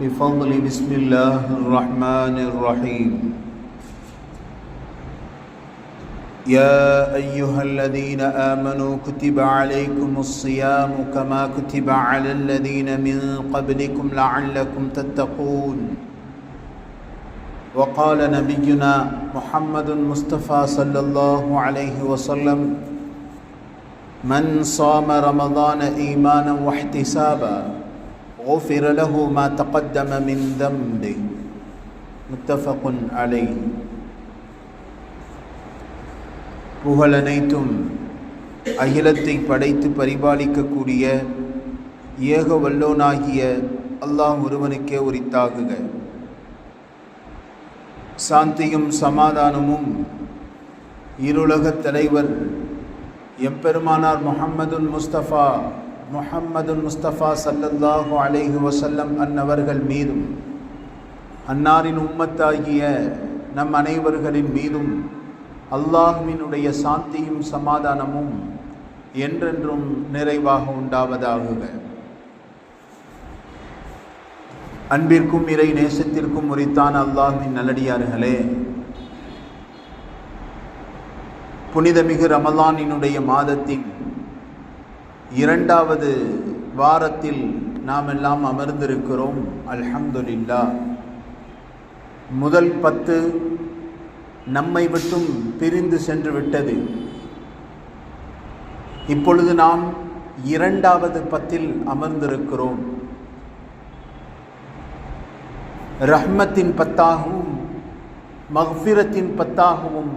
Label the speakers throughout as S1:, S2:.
S1: بفضل بسم الله الرحمن الرحيم. يا أيها الذين آمنوا كتب عليكم الصيام كما كتب على الذين من قبلكم لعلكم تتقون. وقال نبينا محمد مصطفى صلى الله عليه وسلم من صام رمضان إيمانا واحتسابا غفر له ما تقدم من ذنبه متفق عليه புகழ் அனைத்தும் அகிலத்தை படைத்து பரிபாலிக்கக்கூடிய ஏக வல்லோனாகிய அல்லாஹ் ஒருவனுக்கே உரித்தாகுக சாந்தியும் சமாதானமும் இருலகத் தலைவர் எம்பெருமானார் முஹம்மதுல் முஸ்தபா முஹம்மதுல் முஸ்தபா சல்லல்லாஹு அலைஹி வசல்லம் அன்னவர்கள் மீதும் அன்னாரின் உம்மத்தாகிய நம் அனைவர்களின் மீதும் அல்லாஹுவினுடைய சாந்தியும் சமாதானமும் என்றென்றும் நிறைவாக உண்டாவதாகுக அன்பிற்கும் இறை நேசத்திற்கும் உரித்தான் அல்லாஹின் நல்லடியார்களே புனிதமிகு ரமலானினுடைய மாதத்தின் இரண்டாவது வாரத்தில் நாம் எல்லாம் அமர்ந்திருக்கிறோம். அல்ஹம்துலில்லா முதல் பத்து நம்மை விட்டும் பிரிந்து சென்று விட்டது. இப்பொழுது நாம் இரண்டாவது பத்தில் அமர்ந்திருக்கிறோம். ரஹ்மத்தின் பத்தாகவும் மஹ்பிரத்தின் பத்தாகவும்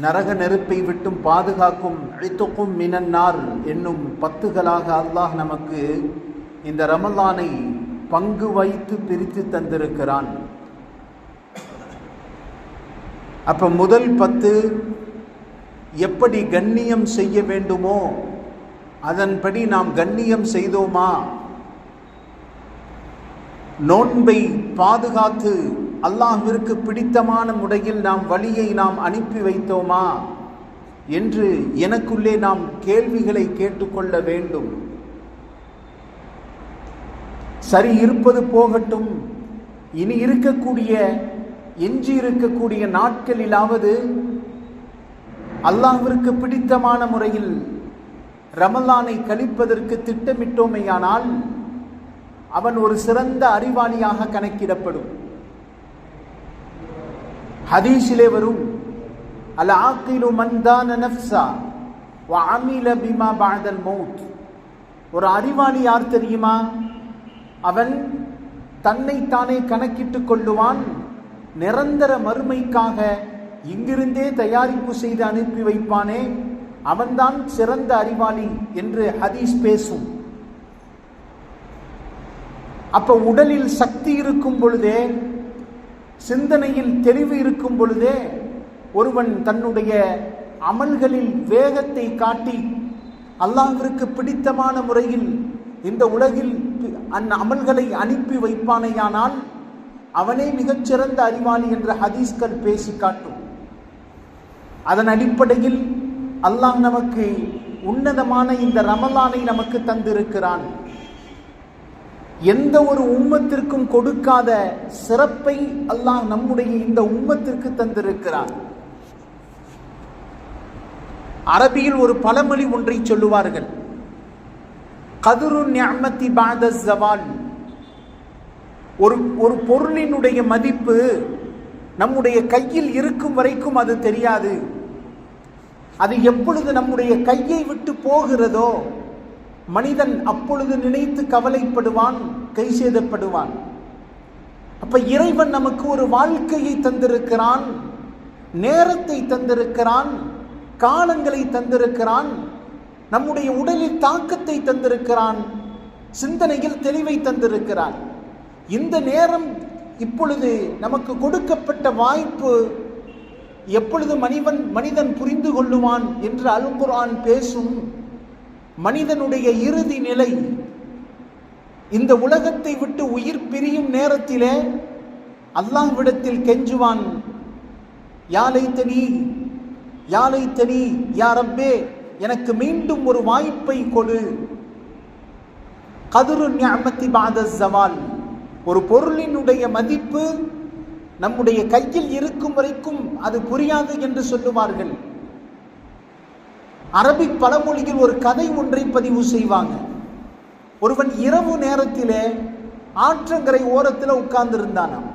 S1: நரக நெருப்பை விட்டும் பாதுகாக்கும் அழித்துக்கும் மினன்னார் என்னும் பத்துகளாக அல்லாஹ் நமக்கு இந்த ரமலானை பங்கு வைத்து பிரித்து தந்திருக்கிறான். அப்ப முதல் பத்து எப்படி கண்ணியம் செய்ய வேண்டுமோ அதன்படி நாம் கண்ணியம் செய்தோமா? நோன்பை பாதுகாத்து அல்லாஹிற்கு பிடித்தமான முறையில் நாம் வழியை நாம் அனுப்பி வைத்தோமா என்று எனக்குள்ளே நாம் கேள்விகளை கேட்டுக்கொள்ள வேண்டும். சரி இருப்பது போகட்டும். இனி இருக்கக்கூடிய எஞ்சி இருக்கக்கூடிய நாட்களிலாவது அல்லாஹிற்கு பிடித்தமான முறையில் ரமலானை கழிப்பதற்கு திட்டமிட்டோமையானால் அவன் ஒரு சிறந்த அறிவாளியாக கணக்கிடப்படும். ஹதீஷிலே வரும் அல் ஆக்கிலு மந்தான நஃப்ஸா வ அமில பிமா பாதல் மௌத். ஒரு அறிவாளி யார் தெரியுமா? அவன் தன்னை தானே கணக்கிட்டுக் கொள்ளுவான் நிரந்தர மறுமைக்காக இங்கிருந்தே தயாரிப்பு செய்து அனுப்பி வைப்பானே அவன்தான் சிறந்த அறிவாளி என்று ஹதீஸ் பேசும். அப்ப உடலில் சக்தி இருக்கும் பொழுதே சிந்தனையில் தெளிவு இருக்கும் பொழுதே ஒருவன் தன்னுடைய அமல்களில் வேகத்தை காட்டி அல்லாஹிற்கு பிடித்தமான முறையில் இந்த உலகில் அந் அமல்களை அனுப்பி வைப்பானேயானால் அவனே மிகச்சிறந்த அறிவாளி என்ற ஹதீஸ்கள் பேசி காட்டும். அதன் அடிப்படையில் அல்லாஹ் நமக்கு உன்னதமான இந்த ரமலானை நமக்கு தந்திருக்கிறான். எந்த ஒரு உம்மத்திற்கும் கொடுக்காத சிறப்பை அல்லாஹ் நம்முடைய இந்த உம்மத்திற்கு தந்திருக்கிறான் அரபியில் ஒரு பழமொழி ஒன்றை சொல்லுவார்கள். கதுரு ஞாமத்தி பாத ஜவால் ஒரு ஒரு பொருளினுடைய மதிப்பு நம்முடைய கையில் இருக்கும் வரைக்கும் அது தெரியாது. அது எப்பொழுது நம்முடைய கையை விட்டு போகிறதோ மனிதன் அப்பொழுது நினைத்து கவலைப்படுவான். கை சேதப்படுவான். அப்ப இறைவன் நமக்கு ஒரு வாழ்க்கையை தந்திருக்கிறான் நேரத்தை தந்திருக்கிறான் காலங்களை தந்திருக்கிறான் நம்முடைய உடலில் தாக்கத்தை தந்திருக்கிறான் சிந்தனையில் தெளிவை தந்திருக்கிறான். இந்த நேரம் இப்பொழுது நமக்கு கொடுக்கப்பட்ட வாய்ப்பு எப்பொழுது மனிதன் மனிதன் புரிந்து கொள்ளுவான் என்று அல்குர்ஆன் பேசும் மனிதனுடைய இறுதி நிலை இந்த உலகத்தை விட்டு உயிர் பிரியும் நேரத்திலே அல்லாஹ்விடத்தில் கெஞ்சுவான் யாலை தனி யாலை தனி யாரப்பே எனக்கு மீண்டும் ஒரு வாய்ப்பை கொடு. கதுரு ஞாபத்தி பாத ஜவால் ஒரு பொருளினுடைய மதிப்பு நம்முடைய கையில் இருக்கும் வரைக்கும் அது புரியாது என்று சொல்லுவார்கள். அரபிக் பழமொழியில் ஒரு கதை ஒன்றை பதிவு செய்வாங்க. ஒருவன் இரவு நேரத்திலே ஆற்றங்கரை ஓரத்தில் உட்கார்ந்திருந்தானாம்.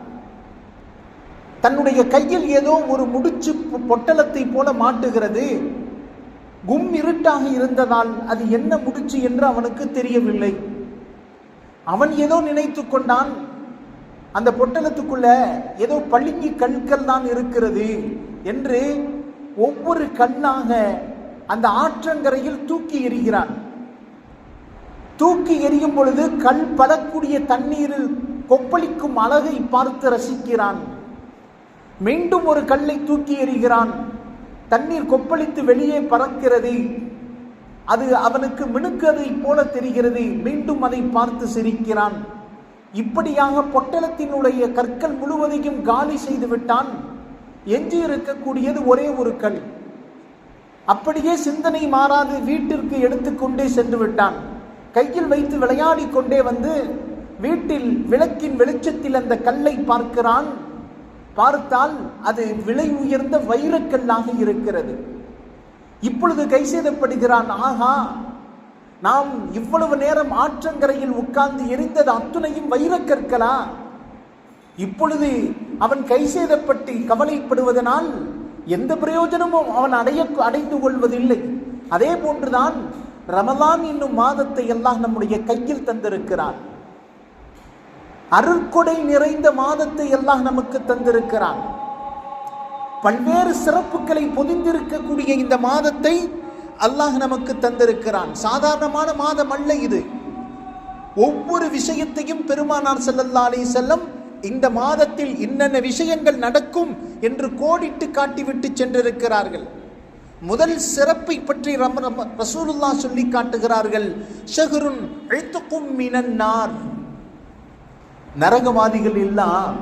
S1: தன்னுடைய கையில் ஏதோ ஒரு முடிச்சு பொட்டலத்தை போல மாட்டுகிறது. கும் இருட்டாக இருந்ததால் அது என்ன முடிச்சு என்று அவனுக்கு தெரியவில்லை. அவன் ஏதோ நினைத்து கொண்டான் அந்த பொட்டலத்துக்குள்ள ஏதோ பளிங்கி கண்கள் தான் இருக்கிறது என்று ஒவ்வொரு கண்ணாக அந்த ஆற்றங்கரையில் தூக்கி எறிகிறான். தூக்கி எறியும் பொழுது கல் படக்கூடிய தண்ணீரில் கொப்பளிக்கும் அழகை பார்த்து ரசிக்கிறான். மீண்டும் ஒரு கல்லை தூக்கி எறிகிறான். தண்ணீர் கொப்பளித்து வெளியே பறக்கிறது. அது அவனுக்கு மினுக்கதை போல தெரிகிறது. மீண்டும் அதை பார்த்து சிரிக்கிறான். இப்படியாக பொட்டலத்தினுடைய கற்கள் முழுவதையும் காலி செய்து விட்டான். எஞ்சி இருக்கக்கூடியது ஒரே ஒரு கல். அப்படியே சிந்தனை மாறாது வீட்டிற்கு எடுத்துக்கொண்டே சென்று விட்டான். கையில் வைத்து விளையாடி கொண்டே வந்து வீட்டில் விளக்கின் வெளிச்சத்தில் அந்த கல்லை பார்க்கிறான். பார்த்தால் அது விலை உயர்ந்த வைரக்கல்லாக இருக்கிறது. இப்பொழுது கை செய்தப்படுகிறான் ஆகா நாம் இவ்வளவு நேரம் ஆற்றங்கரையில் உட்கார்ந்து எரிந்தது அத்துணையும் வைரக்கற்களா? இப்பொழுது அவன் கை செய்தப்பட்டு கவலைப்படுவதனால் எந்த பிரயோஜனமும் அவன் அடைய அடைந்து கொள்வதில்லை. அதே போன்றுதான் ரமலான் என்னும் மாதத்தை எல்லாம் நம்முடைய கையில் தந்திருக்கிறான். அருட்கொடை நிறைந்த மாதத்தை எல்லாம் நமக்கு தந்திருக்கிறான். பல்வேறு சிறப்புகளை பொதிந்திருக்கக்கூடிய இந்த மாதத்தை அல்லாஹ் நமக்கு தந்திருக்கிறான். சாதாரணமான மாதம் அல்ல இது. ஒவ்வொரு விஷயத்தையும் பெருமானார் செல்லல்லா அலி செல்லம் இந்த மாதத்தில் இன்னென்ன விஷயங்கள் நடக்கும் என்று கோடிட்டு காட்டிவிட்டு சென்றிருக்கிறார்கள். முதல் சிறப்பை பற்றி ரம் ரம்- ரசூலுல்லாஹ் சொல்லி காட்டுகிறார்கள். ஷஹருன் எழுத்துக்கும் மினன்னார். நரகவாதிகள் எல்லாம்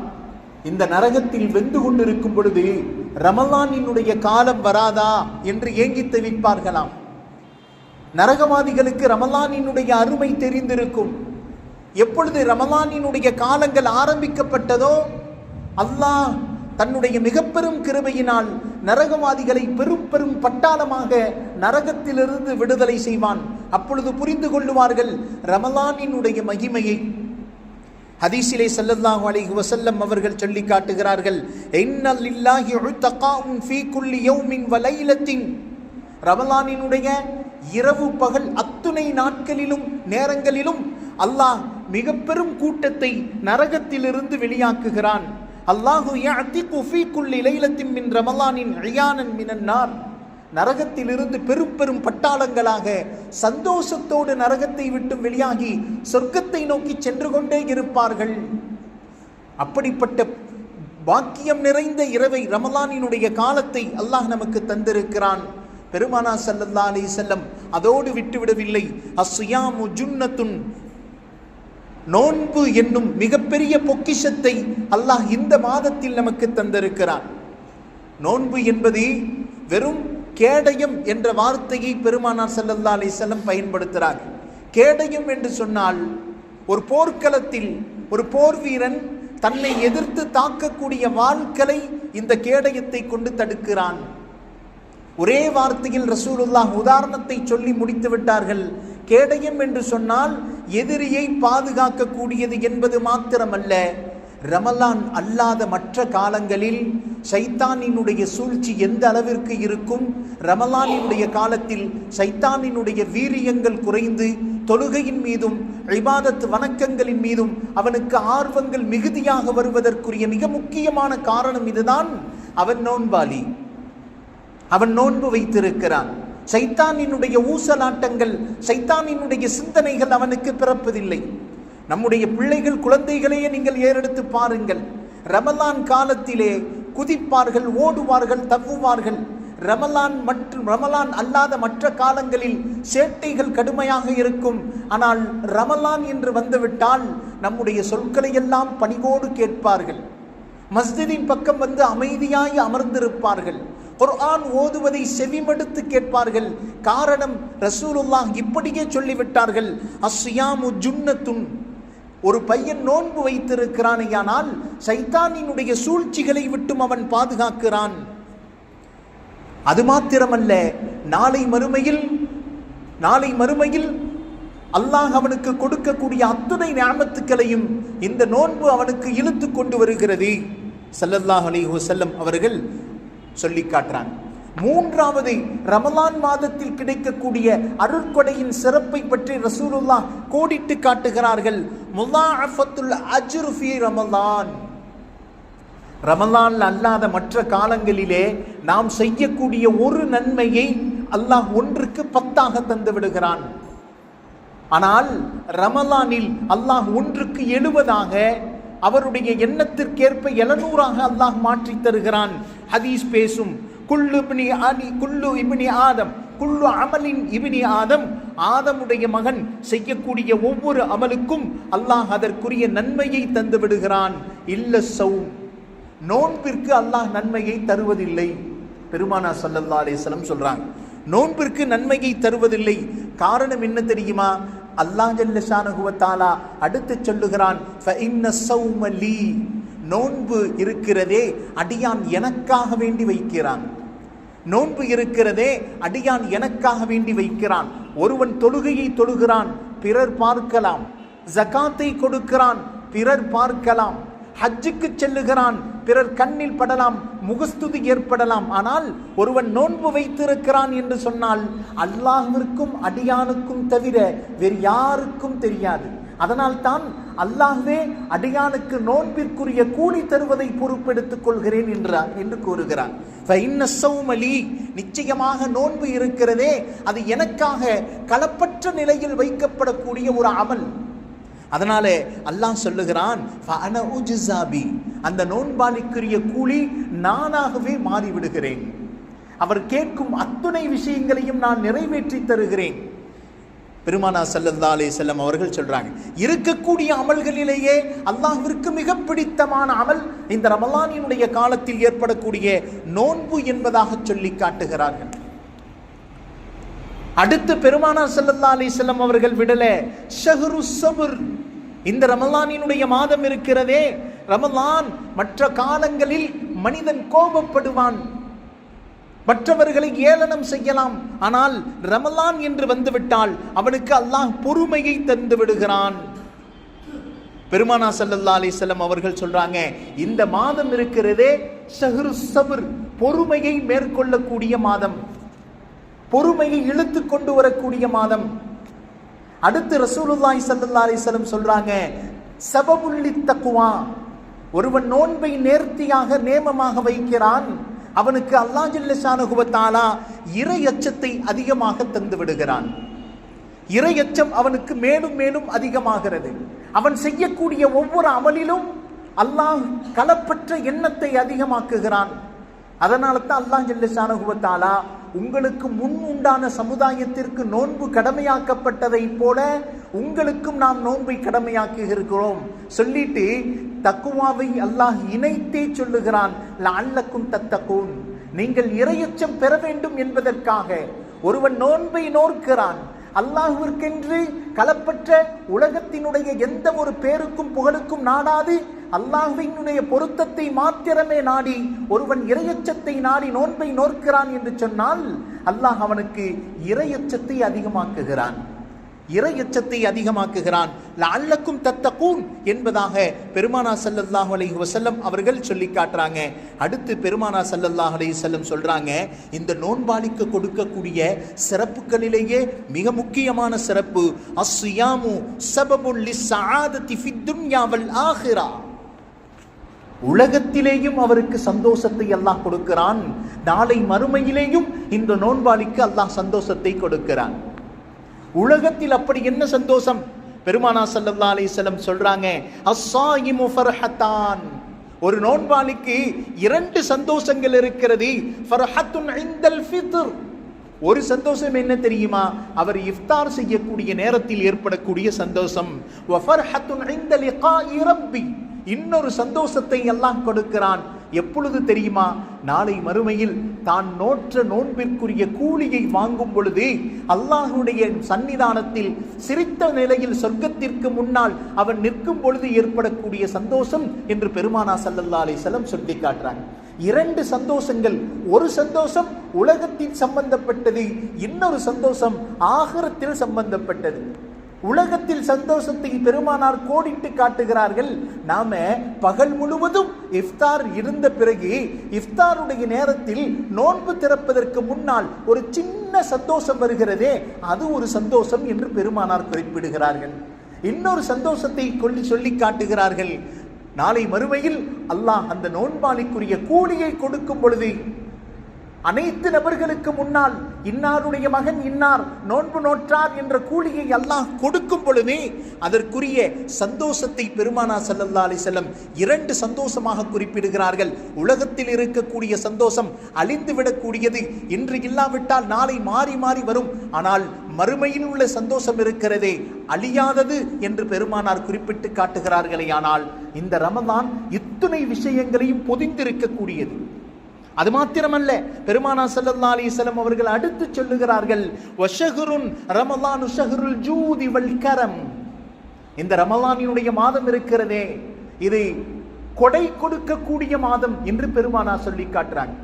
S1: இந்த நரகத்தில் வெந்து கொண்டிருக்கும் பொழுது ரமலானினுடைய காலம் வராதா என்று ஏங்கி தவிப்பார்களாம் நரகவாதிகளுக்கு ரமலானினுடைய அருமை தெரிந்திருக்கும். எப்பொழுது ரமலானினுடைய காலங்கள் ஆரம்பிக்கப்பட்டதோ அல்லாஹ் தன்னுடைய மிக பெரும் கிருபையினால் நரகவாதிகளை பெரும் பெரும் பட்டாளமாக நரகத்திலிருந்து விடுதலை செய்வான். அப்பொழுது புரிந்து கொள்ளுவார்கள் ரமலானினுடைய மகிமையை. ஹதீஸிலே சல்லல்லாஹு அலைஹி வஸல்லம் அவர்கள் சொல்லி காட்டுகிறார்கள் இன்னல் லில்லாஹி உத்தகாஉன் ஃபீ குல்லி யௌமின் வ லைலத்தின். ரமலானினுடைய இரவு பகல் அத்துணை நாட்களிலும் நேரங்களிலும் அல்லாஹ் மிக பெரும் கூட்டத்தை நரகத்திலிருந்து வெளியாக்குகிறான். அல்லாஹு யஅதிகு குஃபி குல்லி லைலத்தின் மின் ரமலானின் இயானன் மினன் நரகத்திலிருந்து பெரும் பெரும் பட்டாளங்களாக சந்தோஷத்தோடு நரகத்தை விட்டு வெளியாகி சொர்க்கத்தை நோக்கி சென்று கொண்டே இருப்பார்கள். அப்படிப்பட்ட பாக்கியம் நிறைந்த இரவை ரமலானினுடைய காலத்தை அல்லாஹ் நமக்கு தந்திருக்கிறான். பெருமானா சல்லல்லா அலி செல்லம் அதோடு விட்டுவிடவில்லை. அஸ்ஸியாமு ஜுன்னத்துன் நோன்பு என்னும் மிகப்பெரிய பொக்கிஷத்தை அல்லாஹ் இந்த மாதத்தில் நமக்கு தந்திருக்கிறான். நோன்பு என்பது வெறும் கேடயம் என்ற வார்த்தையை பெருமானார் ஸல்லல்லாஹு அலிசல்லம் பயன்படுத்துகிறார். கேடயம் என்று சொன்னால் ஒரு போர்க்களத்தில் ஒரு போர் வீரன் தன்னை எதிர்த்து தாக்கக்கூடிய வாள்களை இந்த கேடயத்தை கொண்டு தடுக்கிறான். ஒரே வார்த்தையில் ரசூலுல்லாஹ் உதாரணத்தை சொல்லி முடித்து விட்டார்கள். கேடயம் என்று சொன்னால் எதிரியை பாதுகாக்கக்கூடியது என்பது மாத்திரமல்ல ரமலான் அல்லாத மற்ற காலங்களில் சைத்தானினுடைய சூழ்ச்சி எந்த அளவிற்கு இருக்கும்? ரமலானினுடைய காலத்தில் சைத்தானினுடைய வீரியங்கள் குறைந்து தொழுகையின் மீதும் இபாதத் வணக்கங்களின் மீதும் அவனுக்கு ஆர்வங்கள் மிகுதியாக வருவதற்குரிய மிக முக்கியமான காரணம் இதுதான். அவன் நோன்பாளி. அவன் நோன்பு வைத்திருக்கிறான். சைத்தானினுடைய ஊசலாட்டங்கள் சைத்தானினுடைய சிந்தனைகள் அவனுக்கு பிறப்பதில்லை. நம்முடைய பிள்ளைகள் குழந்தைகளையே நீங்கள் ஏறெடுத்து பாருங்கள். ரமலான் காலத்திலே குதிப்பார்கள் ஓடுவார்கள் தவ்வுவார்கள். ரமலான் மற்றும் ரமலான் அல்லாத மற்ற காலங்களில் சேட்டைகள் கடுமையாக இருக்கும். ஆனால் ரமலான் என்று வந்துவிட்டால் நம்முடைய சொற்களை எல்லாம் பணிவோடு கேட்பார்கள். மஸ்ஜிதின் பக்கம் வந்து அமைதியாய் அமர்ந்திருப்பார்கள். குர்ஆன் ஓதுவதை செவிமடுத்து கேட்பார்கள். காரணம் ரசூலுல்லாஹ் இப்படியே சொல்லிவிட்டார்கள். அஸ்யாமு ஜுன்னத்துன். ஒரு பையன் நோன்பு வைத்திருக்கிறானேயானால் சைத்தானினுடைய சூழ்ச்சிகளை விட்டும் அவன் பாதுகாக்கிறான். அது மாத்திரமல்ல நாளை மறுமையில் நாளை மறுமையில் அல்லாஹ் அவனுக்கு கொடுக்கக்கூடிய அத்துணை ஞாபத்துக்களையும் இந்த நோன்பு அவனுக்கு இழுத்து கொண்டு வருகிறது. சல்லல்லாஹ் அலி செல்லம் அவர்கள் சொல்லி காட்டுறாங்க. மூன்றாவது ரமலான் மாதத்தில் கிடைக்கக்கூடிய அருட்கொடையின் சிறப்பை பற்றி ரசூலுல்லாஹ் கோடிட்டு காட்டுகிறார்கள். முல்லாஅஃபத்துல் அஜ்ருஃபி ரமலான். ரமலான் அல்லாத மற்ற காலங்களிலே நாம் செய்யக்கூடிய ஒரு நன்மையை அல்லாஹ் ஒன்றுக்கு பத்தாக தந்து விடுகிறான். ஆனால் ரமலானில் அல்லாஹ் ஒன்றுக்கு எழுபதாக அவருடைய எண்ணத்திற்கேற்ப எழுநூறாக அல்லாஹ் மாற்றி தருகிறான். ஹதீஸ் பேசும் குள்ளு இப்னி அனி குள்ளு இப்னி ஆதம் குள்ளு அமலின் இபினி ஆதம். ஆதமுடைய மகன் செய்யக்கூடிய ஒவ்வொரு அமலுக்கும் அல்லாஹ் அதற்குரிய நன்மையை தந்து விடுகிறான். இல்ல சவும் நோன்பிற்கு அல்லாஹ் நன்மையை தருவதில்லை. பெருமானா சல்லல்லா அலிஸ்லம் சொல்றாங்க நோன்பிற்கு நன்மையை தருவதில்லை. காரணம் என்ன தெரியுமா? அல்லாஹ் ஷானகுவத்தாலா அடுத்து சொல்லுகிறான் நோன்பு இருக்கிறதே அடியான் எனக்காக வேண்டி வைக்கிறான். நோன்பு இருக்கிறதே அடியான் எனக்காக வேண்டி வைக்கிறான். ஒருவன் தொழுகையை தொழுகிறான் பிறர் பார்க்கலாம். ஜகாத்தை கொடுக்கிறான் பிறர் பார்க்கலாம். ஹஜ்ஜுக்கு செல்லுகிறான் பிறர் கண்ணில் படலாம் முகஸ்துதி ஏற்படலாம். ஆனால் ஒருவன் நோன்பு வைத்திருக்கிறான் என்று சொன்னால் அல்லாஹிற்கும் அடியானுக்கும் தவிர வேறு யாருக்கும் தெரியாது. அதனால்தான் அல்லாஹ்வே அடியானுக்கு நோன்பிற்குரிய கூலி தருவதை பொறுப்பெடுத்துக் கொள்கிறேன் என்றார் என்று கூறுகிறார் சௌமலி நிச்சயமாக நோன்பு இருக்கிறதே அது எனக்காக களப்பற்ற நிலையில் வைக்கப்படக்கூடிய ஒரு அமல். அதனால் அல்லாஹ் சொல்லுகிறான் அந்த நோன்பாளிக்குரிய கூலி நானாகவே மாறிவிடுகிறேன். அவர் கேட்கும் அத்துணை விஷயங்களையும் நான் நிறைவேற்றி தருகிறேன். பெருமானா சல்லல்லா அலே செல்லம் அவர்கள் சொல்றாங்க இருக்கக்கூடிய அமல்களிலேயே அல்லாஹிற்கு மிக பிடித்தமான அமல் இந்த ரமலானினுடைய காலத்தில் ஏற்படக்கூடிய நோன்பு என்பதாக சொல்லி காட்டுகிறார்கள். அடுத்து பெருமானார் செல்லல்லா அலி செல்லம் அவர்கள் விடல ஷஹ்ரு சபுர் இந்த ரமலானினுடைய மாதம் இருக்கிறதே. ரமலான் மற்ற காலங்களில் மனிதன் கோபப்படுவான். மற்றவர்களை ஏளனம் செய்யலாம். ஆனால் ரமலான் என்று வந்துவிட்டால் அவனுக்கு அல்லாஹ் பொறுமையை தந்து விடுகிறான். பெருமானா சல்லல்லா அலிசல்லம் அவர்கள் சொல்றாங்க இந்த மாதம் இருக்கிறதே சஹரு சபுர் பொறுமையை மேற்கொள்ளக்கூடிய மாதம். பொறுமையை இழுத்து கொண்டு வரக்கூடிய மாதம். அடுத்து ரசூலுல்லாய் சல்லா அலிஸ்லம் சொல்றாங்க சபபுல்லி தக்குவா ஒருவன் நோன்பை நேர்த்தியாக நேமமாக வைக்கிறான் அவனுக்கு அல்லா ஜல்லஷானஹு வ இறை அச்சத்தை அதிகமாக தந்து விடுகிறான். இறை அச்சம் அவனுக்கு மேலும் மேலும் அதிகமாகிறது. அவன் செய்யக்கூடிய ஒவ்வொரு அமலிலும் அல்லாஹ் களப்பற்ற எண்ணத்தை அதிகமாக்குகிறான். அதனால தான் அல்லாஹ் ஜல்லஷானஹு வ உங்களுக்கு முன் உண்டான சமுதாயத்திற்கு நோன்பு கடமையாக்கப்பட்டதைப் போல உங்களுக்கும் நாம் நோன்பை கடமையாக்குகிறோம். சொல்லிட்டு தக்குவாவை அல்லாஹ் இணைத்தே சொல்லுகிறான் அல்லக்கும் தத்தக்கூன் நீங்கள் இரையச்சம் பெற வேண்டும் என்பதற்காக ஒருவன் நோன்பை நோக்கிறான் அல்லாஹுவிற்கென்று களப்பற்ற உலகத்தினுடைய எந்த ஒரு பேருக்கும் புகழுக்கும் நாடாது. அல்லாஹுவினுடைய பொருத்தத்தை மாத்திரமே நாடி ஒருவன் இரையச்சத்தை நாடி நோன்பை நோக்கிறான் என்று சொன்னால் அல்லாஹ் அவனுக்கு இரையச்சத்தை அதிகமாக்குகிறான். இரையச்சத்தை அதிகமாக்குகிறான். லஅல்லக்கும் தத்தகூன் என்பதாக பெருமானா சல்லல்லாஹ் அலி வசல்லம் அவர்கள் சொல்லி காட்டுறாங்க. அடுத்து பெருமானா சல்லல்லாஹ் அலி வஸல்லம் சொல்கிறாங்க இந்த நோன்பாளிக்கு கொடுக்கக்கூடிய சிறப்புகளிலேயே மிக முக்கியமான சிறப்பு அஸ்யாமு சபபுல் சாதத்தி ஃபித் துன்யா வல் ஆஹிரா. உலகத்திலேயும் அவருக்கு சந்தோஷத்தை அல்லாஹ் கொடுக்கிறான். நாளை மறுமையிலேயும் இந்த நோன்பாளிக்கு அல்லாஹ் சந்தோஷத்தை கொடுக்கிறான். உலகத்தில் அப்படி என்ன சந்தோஷம்? பெருமானா சல்லா அலிசல்லம் சொல்றாங்க அஸ்ஸாயிமு ஃபர்ஹத்தான். ஒரு நோன்பாளிக்கு இரண்டு சந்தோஷங்கள் இருக்கிறது. ஃபர்ஹத்துன் இந்தல் ஃபித்ர். ஒரு சந்தோஷம் என்ன தெரியுமா? அவர் இஃப்தார் செய்யக்கூடிய நேரத்தில் ஏற்படக்கூடிய சந்தோஷம். வஃபர்ஹத்துன் இந்த லிகாஇ ரப்பி. இன்னொரு சந்தோஷத்தை எல்லாம் கொடுக்கிறான். எப்பொழுது தெரியுமா? நாளை மறுமையில் தான் நோற்ற நோன்பிற்குரிய கூலியை வாங்கும் பொழுது அல்லாஹுடைய சன்னிதானத்தில் சிரித்த நிலையில் சொர்க்கத்திற்கு முன்னால் அவன் நிற்கும் பொழுது ஏற்படக்கூடிய சந்தோஷம் என்று பெருமானா சல்லல்லா அலிசல்லம் சொல்லி காட்டுறாங்க. இரண்டு சந்தோஷங்கள். ஒரு சந்தோஷம் உலகத்தில் சம்பந்தப்பட்டது இன்னொரு சந்தோஷம் ஆகரத்தில் சம்பந்தப்பட்டது. உலகத்தில் சந்தோஷத்தை பெருமானார் கோடிட்டு காட்டுகிறார்கள். நாம பகல் முழுவதும் இஃப்தார் இருந்த பிறகு இஃப்தாருடைய நேரத்தில் நோன்பு திறப்பதற்கு முன்னால் ஒரு சின்ன சந்தோஷம் வருகிறதே அது ஒரு சந்தோஷம் என்று பெருமானார் குறிப்பிடுகிறார்கள். இன்னொரு சந்தோஷத்தை கொள்ளி சொல்லி காட்டுகிறார்கள். நாளை மறுமையில் அல்லாஹ் அந்த நோன்பாளிக்குரிய கூலியை கொடுக்கும் பொழுது அனைத்து நபர்களுக்கு முன்னால் இன்னாருடைய மகன் இன்னார் நோன்பு நோற்றார் என்ற கூலியை அல்லாஹ் கொடுக்கும் பொழுதே அதற்குரிய சந்தோஷத்தை பெருமானா சல்லல்லா அலி செல்லம் இரண்டு சந்தோஷமாக குறிப்பிடுகிறார்கள். உலகத்தில் இருக்கக்கூடிய சந்தோஷம் அழிந்து விடக்கூடியது இன்று இல்லாவிட்டால் நாளை மாறி மாறி வரும். ஆனால் மறுமையில் உள்ள சந்தோஷம் இருக்கிறதே அழியாதது என்று பெருமானார் குறிப்பிட்டு காட்டுகிறார்களே ஆனால் இந்த ரமதான் இத்துணை விஷயங்களையும் பொதிந்திருக்கக்கூடியது. அது மாத்திரமல்ல. பெருமானா சல்லா அலிஸ்லம் அவர்கள் அடுத்து சொல்லுகிறார்கள் ஜூதி இந்த ரமலானினுடைய மாதம் இருக்கிறதே. இது கொடை கொடுக்கக்கூடிய மாதம் என்று பெருமானா சொல்லி காட்டுறாங்க.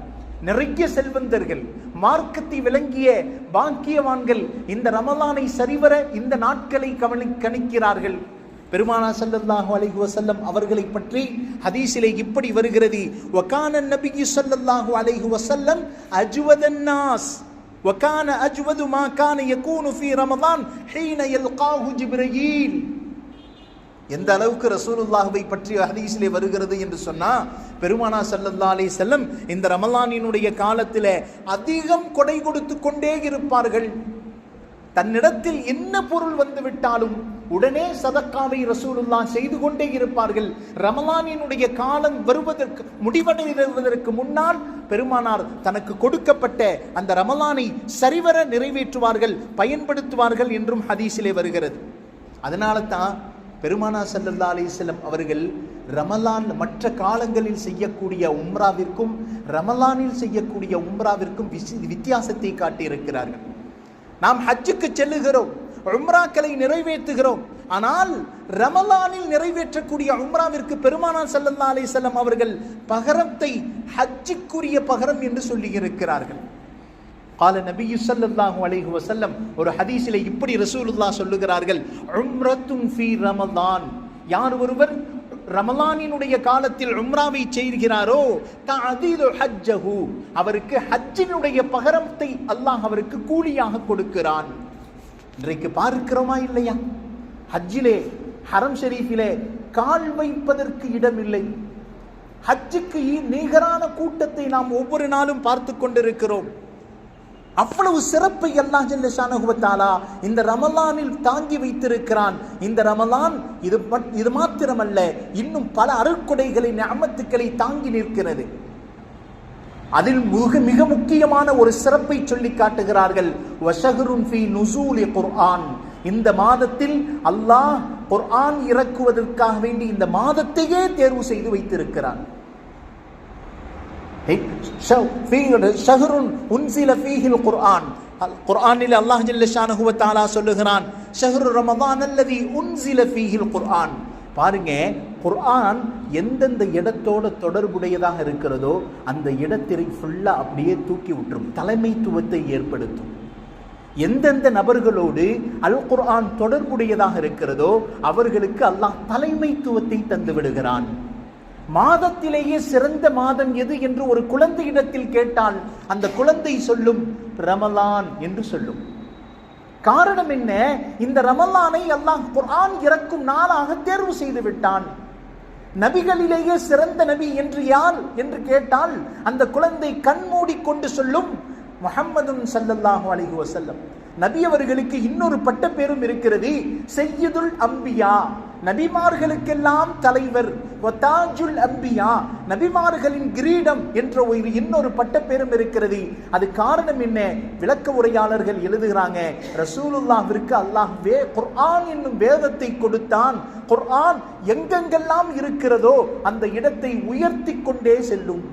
S1: நிறைய செல்வந்தர்கள் மார்க்கத்தை விளங்கிய பாக்கியவான்கள் இந்த ரமலானை சரிவர இந்த நாட்களை கவனி கணிக்கிறார்கள். பெருமானா சல்லல்லாஹு அலைஹி வஸல்லம் அவர்களை பற்றி ஹதீஸிலே இப்படி வருகிறது வகான நபி ஸல்லல்லாஹு அலைஹி வஸல்லம் அஜ்வதன் நாஸ் وكان أجود ما كان يكون في رمضان حين يلقاه جبريل எந்த அளவுக்கு ரசூலுல்லாஹுவை பற்றி ஹதீஸிலே வருகிறது என்று சொன்னா பெருமானா சல்லல்லா அலை செல்லம் இந்த ரமலானினுடைய காலத்தில் அதிகம் கொடை கொடுத்து கொண்டே இருப்பார்கள் தன்னிடத்தில் என்ன பொருள் வந்து விட்டாலும் உடனே சதக்காவை ரசூலுல்லா செய்து கொண்டே இருப்பார்கள். ரமலானினுடைய காலம் வருவதற்கு முடிவடைவதற்கு முன்னால் பெருமானார் தனக்கு கொடுக்கப்பட்ட அந்த ரமலானை சரிவர நிறைவேற்றுவார்கள் பயன்படுத்துவார்கள் என்றும் ஹதீஸிலே வருகிறது. அதனால தான் பெருமானா சல்லல்லா அலிசல்லம் அவர்கள் ரமலான் மற்ற காலங்களில் செய்யக்கூடிய உம்ராவிற்கும் ரமலானில் செய்யக்கூடிய உம்ராவிற்கும் வித்தியாசத்தை காட்டியிருக்கிறார்கள். நாம் ஹஜ்ஜுக்கு செல்லுகிறோம் உம்ராக்களை நிறைவேற்றுகிறோம். ஆனால் ரமலானில் நிறைவேற்றக்கூடிய உம்ராவிற்கு பெருமானார் அலை செல்லம் அவர்கள் பகரத்தை ஹஜ்ஜுக்குரிய பகரம் என்று சொல்லியிருக்கிறார்கள். கால நபி ஸல்லல்லாஹு அலைஹு வசல்லம் ஒரு ஹதீஸில் இப்படி ரசூலுல்லா சொல்லுகிறார்கள் உம்ரத்துன் ஃபி ரமலான். யார் ஒருவர் ரமலானினுடைய காலத்தில் உம்ராவை செய்கிறாரோ? ஹஜ்ஜஹு. அவருக்கு ஹஜ்ஜினுடைய பகரத்தை அல்லாஹ் அவருக்கு கூலியாக கொடுக்கிறான். இன்றைக்கு பார்க்கிறோமா இல்லையா? ஹஜ்ஜிலே ஹரம் ஷெரீஃபிலே கால் வைப்பதற்கு இடமில்லை. ஹஜ்ஜுக்கு நிகரான கூட்டத்தை நாம் ஒவ்வொரு நாளும் பார்த்து கொண்டிருக்கிறோம். அவ்வளவு சிறப்பை அல்லாஹ் ஜல்லஷானுகுவத்தாலா இந்த ரமலானில் தாங்கி வைத்திருக்கிறான். இந்த ரமலான் இது இது மாத்திரமல்ல இன்னும் பல அருட்கொடைகளை அமத்துக்களை தாங்கி நிற்கிறது. அதில் மிக மிக முக்கியமான ஒரு சிறப்பை சொல்லி காட்டுகிறார்கள். வஷகருன் ஃபி நுசூலி குர்ஆன். இந்த மாதத்தில் அல்லாஹ் குர்ஆன் இறக்குவதற்காக வேண்டி இந்த மாதத்தையே தேர்வு செய்து வைத்திருக்கிறான். ஷஹருன் உன்சில ஃபீஹில் குர்ஆன் குர்ஆனில் அல்லாஹ் ஜல்ல ஷானஹு வ தஆலா சொல்லுகிறான் ஷஹரு ரமதான் அல்லதி உன்சில ஃபீஹில் குர்ஆன் பாருங்க குர்ஆன் எந்தெந்த இடத்தோட தொடர்புடையதாக இருக்கிறதோ அந்த இடத்தை ஃபுல்லாக அப்படியே தூக்கி விட்டுரும் தலைமைத்துவத்தை ஏற்படுத்தும். எந்தெந்த நபர்களோடு அல் குர்ஆன் தொடர்புடையதாக இருக்கிறதோ அவர்களுக்கு அல்லாஹ் தலைமைத்துவத்தை தந்து விடுகிறான். மாதத்திலேயே சிறந்த மாதம் எது என்று ஒரு குழந்தையிடத்தில் கேட்டால் அந்த குழந்தை சொல்லும் ரமலான் என்று சொல்லும். காரணம் என்ன? இந்த ரமலானை அல்லாஹ் குர்ஆன் இறக்கும் நாளாக தேர்வு செய்து விட்டான். நபிகளிலேயே சிறந்த நபி என்று யார் என்று கேட்டால் அந்த குழந்தை கண் மூடிக்கொண்டு சொல்லும் முஹம்மதுன் சல்லல்லாஹு அலிஹி வசல்லம் நபி அவர்களுக்கு இன்னொரு பட்ட பேரும் இருக்கிறது செய்யுதுல் அம்பியா. நபிமார்களுக்கெல்லாம் தலைவர் வதாஜுல் அம்பியா நபிமார்களின் கிரீடம் என்ற ஒரு இன்னொரு பட்டப்பேரும் இருக்கிறது. அது காரணம் என்ன? விளக்க உரையாளர்கள் எழுதுகிறாங்க ரசூலுல்லாவிற்கு அல்லாஹ் வே குர்ஆன் என்னும் வேதத்தை கொடுத்தான். குர்ஆன் எங்கெங்கெல்லாம் இருக்கிறதோ அந்த இடத்தை உயர்த்தி கொண்டே செல்லும்.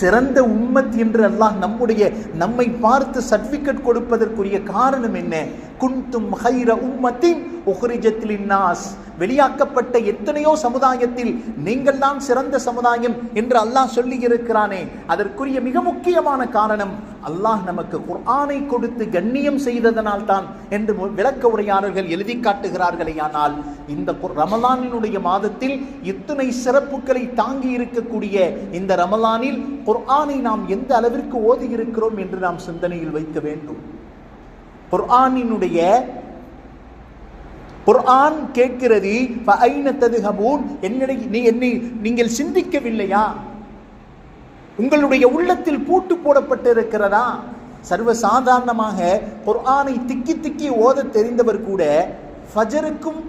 S1: சிறந்த உம்மத் என்று அல்லாஹ் நம்முடைய நம்மை பார்த்து சர்டிபிகேட் கொடுப்பதற்குரிய காரணம் என்ன? குந்தும் ஹைர உம்மத்தின் உஹ்ரிஜத்திலின் நாஸ் வெளியாக்கப்பட்ட எத்தனையோ சமுதாயத்தில் நீங்கள் தான் சிறந்த சமுதாயம் என்று அல்லாஹ் சொல்லி இருக்கிறானே அதற்குரிய மிக முக்கியமான காரணம் அல்லாஹ் நமக்கு குர்ஆனை கொடுத்து கண்ணியம் செய்ததனால் தான் என்று விளக்க உரையாளர்கள் எழுதி காட்டுகிறார்களே ஆனால் இந்த குர்- ரமலானினுடைய மாதத்தில் இத்தனை சிறப்புகளை தாங்கி இருக்கக்கூடிய இந்த ரமலானில் குர்ஆனை நாம் எந்த அளவிற்கு ஓதி இருக்கிறோம் என்று நாம் சிந்தனையில் வைக்க வேண்டும். குர்ஆனினுடைய குர்ஆன் கேட்கிறது ஃபஐன என்னடை நீ என்னை நீங்கள் சிந்திக்கவில்லையா? உங்களுடைய உள்ளத்தில் பூட்டு போடப்பட்டிருக்கிறதா? சர்வ சாதாரணமாக குர்ஆனை திக்கி திக்கி ஓத தெரிந்தவர் கூட ஃபஜருக்கும்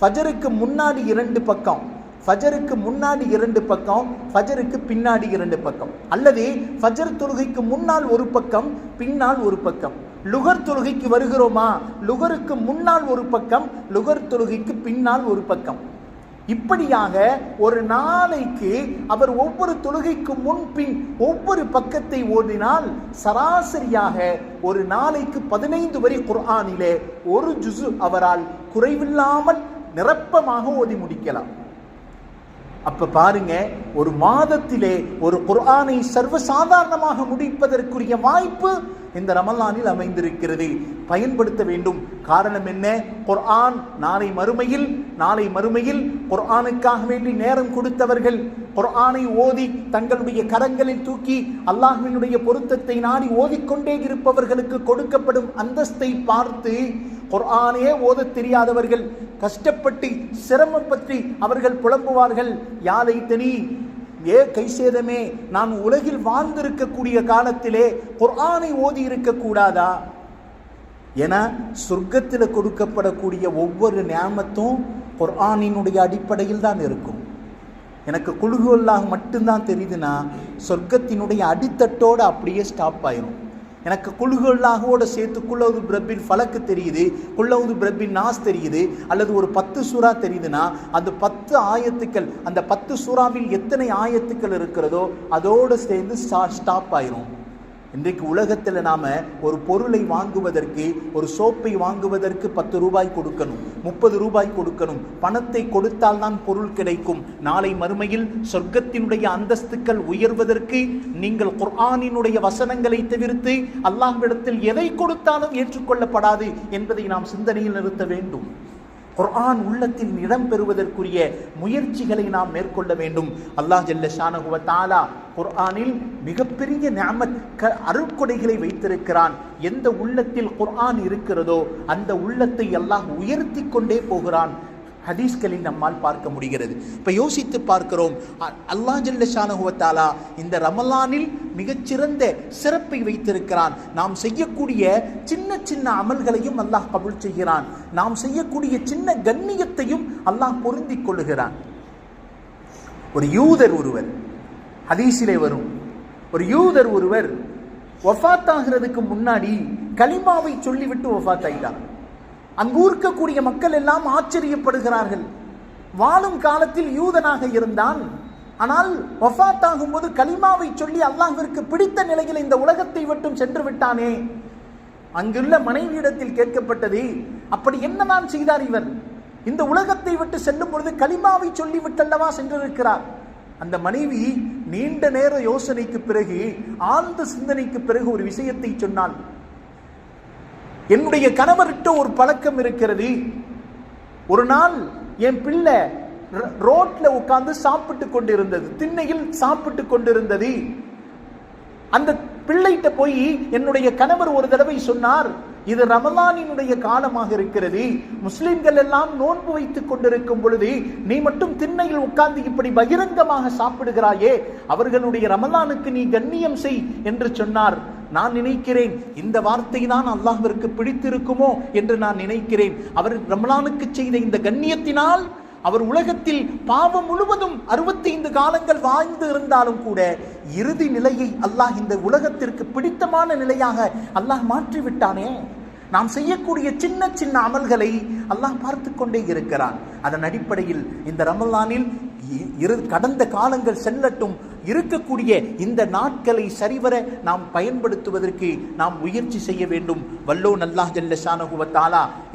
S1: ஃபஜருக்கு முன்னாடி இரண்டு பக்கம் ஃபஜருக்கு முன்னாடி இரண்டு பக்கம் ஃபஜருக்கு பின்னாடி இரண்டு பக்கம். அல்லது ஃபஜர் தொழுகைக்கு முன்னால் ஒரு பக்கம் பின்னால் ஒரு பக்கம். லுகர் தொழுகைக்கு வருகிறோமா? லுகருக்கு முன்னால் ஒரு பக்கம் லுகர் தொழுகைக்கு பின்னால் ஒரு பக்கம். இப்படியாக ஒரு நாளைக்கு அவர் ஒவ்வொரு தொழுகைக்கு முன்பின் ஒவ்வொரு பக்கத்தை ஓதினால் சராசரியாக ஒரு நாளைக்கு பதினைந்து வரி குர்ஆனிலே ஒரு ஜுசு அவரால் குறைவில்லாமல் நிரப்பமாக ஓதி முடிக்கலாம். அப்ப பாருங்க ஒரு மாதத்திலே ஒரு குர்ஆனை சர்வசாதாரணமாக முடிப்பதற்குரிய வாய்ப்பு இந்த ரமலானில் அமைந்திருக்கிறது. பயன்படுத்த வேண்டும். காரணம் என்ன? குர்ஆன் நாளை மறுமையில் நாளை மறுமையில் குர்ஆனுக்காக வேண்டி நேரம் கொடுத்தவர்கள் குர்ஆனை ஓதி தங்களுடைய கரங்களில் தூக்கி அல்லாஹினுடைய பொருத்தத்தை நாடி ஓதிக்கொண்டே இருப்பவர்களுக்கு கொடுக்கப்படும் அந்தஸ்தை பார்த்து குர்ஆனே ஓதத் தெரியாதவர்கள் கஷ்டப்பட்டு சிரமம் பற்றி அவர்கள் புலம்புவார்கள். யாதை தனி ஏ கைசேதமே நான் உலகில் வாழ்ந்திருக்கக்கூடிய காலத்திலே குர்ஆனை ஓதி இருக்க கூடாதா என சொர்க்கத்தில் கொடுக்கப்படக்கூடிய ஒவ்வொரு நியாமத்தும் குர்ஆனினுடைய அடிப்படையில் தான் இருக்கும். எனக்கு குழுகுவல்லாக மட்டும்தான் தெரியுதுன்னா சொர்க்கத்தினுடைய அடித்தட்டோடு அப்படியே ஸ்டாப் ஆயிரும். எனக்கு குழுகுவல்லாகவோட சேர்த்து குள்ளவுது பிரபின் ஃபலக்கு தெரியுது குள்ளவுது பிரபின் நாஸ் தெரியுது அல்லது ஒரு பத்து சூறா தெரியுதுன்னா அந்த பத்து ஆயத்துக்கள் அந்த பத்து சூறாவில் எத்தனை ஆயத்துக்கள் இருக்கிறதோ அதோடு சேர்ந்து ஸ்டாப் ஆயிரும். இன்றைக்கு உலகத்தில் நாம் ஒரு பொருளை வாங்குவதற்கு ஒரு சோப்பை வாங்குவதற்கு பத்து ரூபாய் கொடுக்கணும் முப்பது ரூபாய் கொடுக்கணும். பணத்தை கொடுத்தால் தான் பொருள் கிடைக்கும். நாளை மறுமையில் சொர்க்கத்தினுடைய அந்தஸ்துக்கள் உயர்வதற்கு நீங்கள் குர்ஆனினுடைய வசனங்களை தவிர்த்து அல்லாஹ்விடத்தில் எதை கொடுத்தாலும் ஏற்றுக்கொள்ளப்படாது என்பதை நாம் சிந்தனையில் நிறுத்த வேண்டும். குர்ஆன் உள்ளத்தில் இடம் பெறுவதற்குரிய முயற்சிகளை நாம் மேற்கொள்ள வேண்டும். அல்லாஹ் ஜல்ல ஷானஹு தாலா குர்ஆனில் மிகப்பெரிய நியமத் க அருட்கொடைகளை வைத்திருக்கிறான். எந்த உள்ளத்தில் குர்ஆன் இருக்கிறதோ அந்த உள்ளத்தை அல்லாஹ் உயர்த்தி கொண்டே போகிறான். ஹதீஸ்களில் நம்மால் பார்க்க முடிகிறது. இப்போ யோசித்து பார்க்கிறோம் அ- அல்லாஹ் இந்த ரமலானில் மிகச்சிறந்த சிறப்பை வைத்திருக்கிறான். நாம் செய்யக்கூடிய சின்ன சின்ன அமல்களையும் அல்லாஹ் கபூல் செய்கிறான். நாம் செய்யக்கூடிய சின்ன கண்ணியத்தையும் அல்லாஹ் பொருந்திக் கொள்ளுகிறான். ஒரு யூதர் ஒருவர் ஹதீஸிலே வரும். ஒரு யூதர் ஒருவர் ஒஃபாத்தாகிறதுக்கு முன்னாடி கலிமாவை சொல்லிவிட்டு ஒஃபாத் ஆயிட்டார். அங்கு இருக்கக்கூடிய மக்கள் எல்லாம் ஆச்சரியப்படுகிறார்கள். வாழும் காலத்தில் யூதனாக இருந்தான். ஆனால் ஒஃபாத் ஆகும்போது கலிமாவை சொல்லி அல்லாஹிற்கு பிடித்த நிலையில் இந்த உலகத்தை விட்டும் சென்று விட்டானே. அங்குள்ள மனைவியிடத்தில் கேட்கப்பட்டது அப்படி என்னதான் செய்தார் இவர்? இந்த உலகத்தை விட்டு செல்லும் பொழுது கலிமாவை சொல்லி விட்டல்லவா சென்றிருக்கிறார்? அந்த மனைவி நீண்ட நேர யோசனைக்கு பிறகு ஆழ்ந்த சிந்தனைக்கு பிறகு ஒரு விஷயத்தை சொன்னாள். என்னுடைய கணவர்கிட்ட ஒரு பழக்கம் இருக்கிறது. ஒரு நாள் என் பிள்ளை ரோட்ல உட்கார்ந்து சாப்பிட்டு கொண்டிருந்தது. திண்ணையில் சாப்பிட்டு கொண்டிருந்தது. அந்த பிள்ளைகிட்ட போய் என்னுடைய கணவர் ஒரு தடவை சொன்னார் இது ரமலானினுடைய காலமாக இருக்கிறது. முஸ்லிம்கள் எல்லாம் நோன்பு வைத்துக் கொண்டிருக்கும் பொழுது நீ மட்டும் திண்ணையில் உட்கார்ந்து இப்படி பகிரங்கமாக சாப்பிடுகிறாயே. அவர்களுடைய ரமலானுக்கு நீ கண்ணியம் செய் என்று சொன்னார். நான் நினைக்கிறேன். இந்த வார்த்தை தான் அல்லாஹ்விற்கு பிடித்திருக்குமோ என்று நான் நினைக்கிறேன். அவர் ரமலானுக்கு செய்த இந்த கண்ணியத்தினால் அவர் உலகத்தில் பாவம் முழுவதும் அறுபத்தி ஐந்து காலங்கள் வாழ்ந்து இருந்தாலும் கூட இறுதி நிலையை அல்லாஹ் இந்த உலகத்திற்கு பிடித்தமான நிலையாக அல்லாஹ் மாற்றி விட்டானே நாம் செய்யக்கூடிய சின்ன சின்ன அமல்களை அல்லாஹ் பார்த்து கொண்டே இருக்கிறான். அதன் அடிப்படையில் இந்த ரமலானில் இ- இரு கடந்த காலங்கள் செல்லட்டும். இருக்கக்கூடிய இந்த நாட்களை சரிவர நாம் பயன்படுத்துவதற்கு நாம் முயற்சி செய்ய வேண்டும். வல்லோ நல்லா ஜல்ல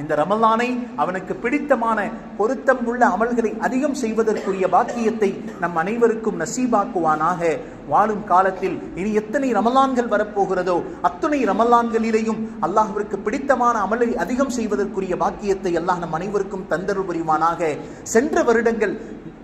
S1: இந்த ரமலானை அவனுக்கு பிடித்தமான பொருத்தம் உள்ள அமல்களை அதிகம் செய்வதற்குரிய பாக்கியத்தை நம் அனைவருக்கும் நசீபாக்குவானாக. வாழும் காலத்தில் இனி எத்தனை ரமலான்கள் வரப்போகிறதோ அத்துணை ரமலான்களிலேயும் அல்லாஹிற்கு பிடித்தமான அமலை அதிகம் செய்வதற்குரிய பாக்கியத்தை அல்லாஹ் நம் அனைவருக்கும் தந்தரு புரிவானாக. சென்ற வருடங்கள்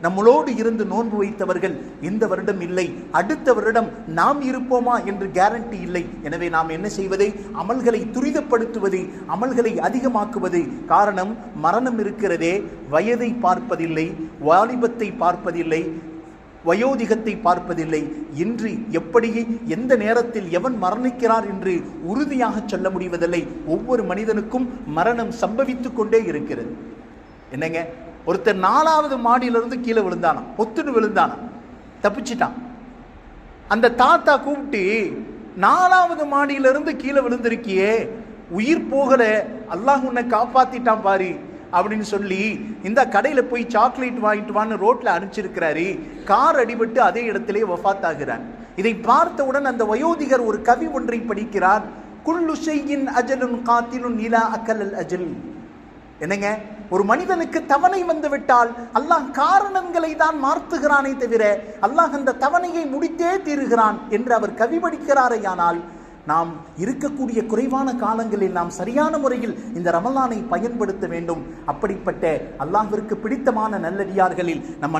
S1: நம்மளோடு இருந்து நோன்பு வைத்தவர்கள் இந்த வருடம் இல்லை அடுத்த வருடம் நாம் இருப்போமா என்று கேரண்டி இல்லை. எனவே நாம் என்ன செய்வது? அமல்களை துரிதப்படுத்துவது அமல்களை அதிகமாக்குவது. காரணம் மரணம் இருக்கிறதே வயதை பார்ப்பதில்லை வாலிபத்தை பார்ப்பதில்லை வயோதிகத்தை பார்ப்பதில்லை. இன்று எப்படி எந்த நேரத்தில் எவன் மரணிக்கிறார் என்று உறுதியாக சொல்ல முடிவதில்லை. ஒவ்வொரு மனிதனுக்கும் மரணம் சம்பவித்துக்கொண்டே இருக்கிறது. என்னங்க? ஒருத்தர் நாலாவது மாடியிலிருந்து கீழே விழுந்தானாம். பொத்துன்னு விழுந்தானாம். தப்பிச்சிட்டான். அந்த தாத்தா கூப்பிட்டு நாலாவது மாடியிலிருந்து கீழே விழுந்திருக்கியே உயிர் போகல அல்லாஹ் உன்னை காப்பாத்திட்டான் பாரு அப்படின்னு சொல்லி இந்த கடையில் போய் சாக்லேட் வாங்கிட்டு வான்னு ரோட்டில் அனுப்பிச்சிருக்கிறாரு. கார் அடிபட்டு அதே இடத்திலே வஃபாத்தாகிறார் இதை பார்த்தவுடன் அந்த வயோதிகர் ஒரு கவி ஒன்றை படிக்கிறார். குல்லு செய்யின் அஜலுன் காத்திலும் நிலா அக்கலல் அஜல். என்னங்க? ஒரு மனிதனுக்கு தவணை வந்து விட்டால் அல்லாஹ் காரணங்களை தான் மாற்றுகிறானே தவிர அல்லாஹ் அந்த தவணையை முடித்தே தீருகிறான் என்று அவர் கவிபடிக்கிறாரேயானால் நாம் இருக்கக்கூடிய குறைவான காலங்களில் நாம் சரியான முறையில் இந்த ரமலானை பயன்படுத்த வேண்டும். அப்படிப்பட்ட அல்லாஹிற்கு பிடித்தமான நல்லடியார்களில் நம்